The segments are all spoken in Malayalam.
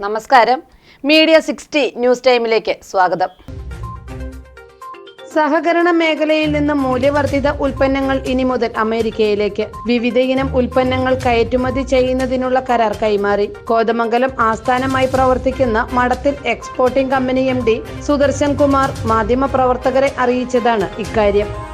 നമസ്കാരം. മീഡിയ സിക്സ്റ്റി ന്യൂസ് ടൈമിലേക്ക് സ്വാഗതം. സഹകരണ മേഖലയിൽ നിന്ന് മൂല്യവർദ്ധിത ഉൽപ്പന്നങ്ങൾ ഇനി മുതൽ അമേരിക്കയിലേക്ക്. വിവിധ ഇനം ഉൽപ്പന്നങ്ങൾ കയറ്റുമതി ചെയ്യുന്നതിനുള്ള കരാർ കൈമാറി. കോതമംഗലം ആസ്ഥാനമായി പ്രവർത്തിക്കുന്ന Madathil exporting company M Sudarshan Kumar മാധ്യമപ്രവർത്തകരെ അറിയിച്ചതാണ് ഇക്കാര്യം.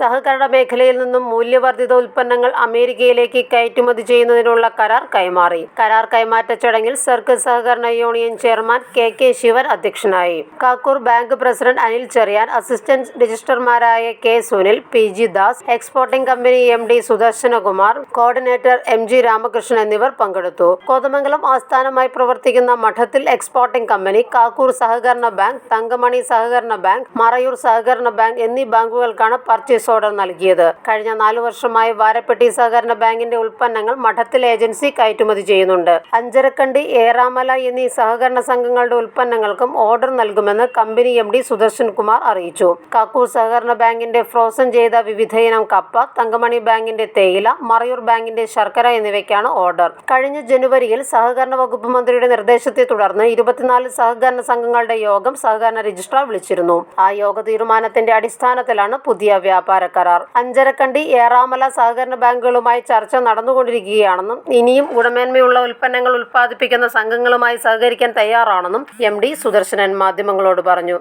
സഹകരണ മേഖലയിൽ നിന്നും മൂല്യവർദ്ധിത ഉൽപ്പന്നങ്ങൾ അമേരിക്കയിലേക്ക് കയറ്റുമതി ചെയ്യുന്നതിനുള്ള കരാർ കൈമാറി. കരാർ കൈമാറ്റ ചടങ്ങിൽ സർക്കിൾ സഹകരണ union chairman K K Sivan അധ്യക്ഷനായി. Kakkoor bank president Anil Cherian assistant രജിസ്ട്രർമാരായ K Sunil P G Das exporting company M D Sudarsanakumar coordinator M G Ramakrishnan എന്നിവർ പങ്കെടുത്തു. കോതമംഗലം ആസ്ഥാനമായി പ്രവർത്തിക്കുന്ന മഠത്തിൽ എക്സ്പോർട്ടിംഗ് കമ്പനി കാക്കൂർ സഹകരണ ബാങ്ക് തങ്കമണി സഹകരണ ബാങ്ക് മറയൂർ സഹകരണ ബാങ്ക് എന്നീ ബാങ്കുകൾക്കാണ് പർച്ചേസ് ഓർഡർ നൽകിയത്. കഴിഞ്ഞ നാലു വർഷമായി വാരപ്പെട്ടി സഹകരണ ബാങ്കിന്റെ ഉൽപ്പന്നങ്ങൾ മഠത്തിൽ ഏജൻസി കയറ്റുമതി ചെയ്യുന്നുണ്ട്. അഞ്ചരക്കണ്ടി ഏറാമല എന്നീ സഹകരണ സംഘങ്ങളുടെ ഉൽപ്പന്നങ്ങൾക്കും ഓർഡർ നൽകുമെന്ന് company M D Sudarshan Kumar അറിയിച്ചു. കാക്കൂർ സഹകരണ ബാങ്കിന്റെ ഫ്രോസൺ ചെയ്ത വിവിധയിനം കപ്പ തങ്കമണി ബാങ്കിന്റെ തേയില മറയൂർ ബാങ്കിന്റെ ശർക്കര എന്നിവയ്ക്കാണ് ഓർഡർ. കഴിഞ്ഞ ജനുവരിയിൽ സഹകരണ വകുപ്പ് മന്ത്രിയുടെ നിർദ്ദേശത്തെ തുടർന്ന് ഇരുപത്തിനാല് സഹകരണ സംഘങ്ങളുടെ യോഗം സഹകരണ രജിസ്ട്രാർ വിളിച്ചിരുന്നു. ആ യോഗ തീരുമാനത്തിന്റെ അടിസ്ഥാനത്തിലാണ് പുതിയ വ്യാപാര കരാർ. അഞ്ചരക്കണ്ടി ഏറാമല സഹകരണ ബാങ്കുകളുമായി ചർച്ച നടന്നുകൊണ്ടിരിക്കുകയാണെന്നും ഇനിയും ഗുണമേന്മയുള്ള ഉൽപ്പന്നങ്ങൾ ഉൽപ്പാദിപ്പിക്കുന്ന സംഘങ്ങളുമായി സഹകരിക്കാൻ തയ്യാറാണെന്നും എം ഡി സുദർശനൻ മാധ്യമങ്ങളോട് പറഞ്ഞു.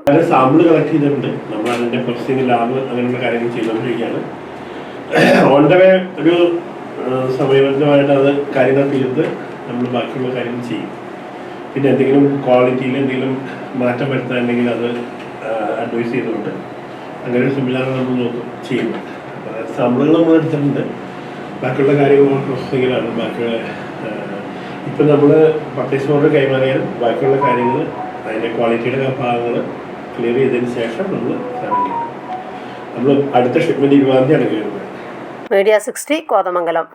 ചെയ്തിട്ടുണ്ട്. നമ്മൾ വേ ഒരു സമയബന്ധമായിട്ട് അത് നമ്മൾ ബാക്കിയുള്ള കാര്യങ്ങൾ ചെയ്യും. പിന്നെ എന്തെങ്കിലും ക്വാളിറ്റിയിൽ എന്തെങ്കിലും മാറ്റം വരുത്താനുണ്ടെങ്കിൽ അത് അഡ്വൈസ് ചെയ്തുകൊണ്ട് അങ്ങനെ ഒരു സംവിധാനം നമ്മൾ നോക്കും ചെയ്യുന്നു അപ്പോൾ സാമ്പിളുകൾ നമ്മൾ എടുത്തിട്ടുണ്ട്. ബാക്കിയുള്ള കാര്യങ്ങൾ പ്രോസസ്സിങ്ങിലാണ് ബാക്കിയുള്ള ഇപ്പം നമ്മൾ പർച്ചേസ് ഓർഡർ കൈമാറിയാൽ ബാക്കിയുള്ള കാര്യങ്ങൾ അതിന്റെ ക്വാളിറ്റിയുടെ ഭാഗങ്ങൾ ക്ലിയർ ചെയ്തതിന് ശേഷം നമ്മൾ നമ്മൾ അടുത്ത ഷിപ്മെന്റ് ഇരുപതാം തീയതിയാണ് കയറുന്നത്. Media sixty Kothamangalam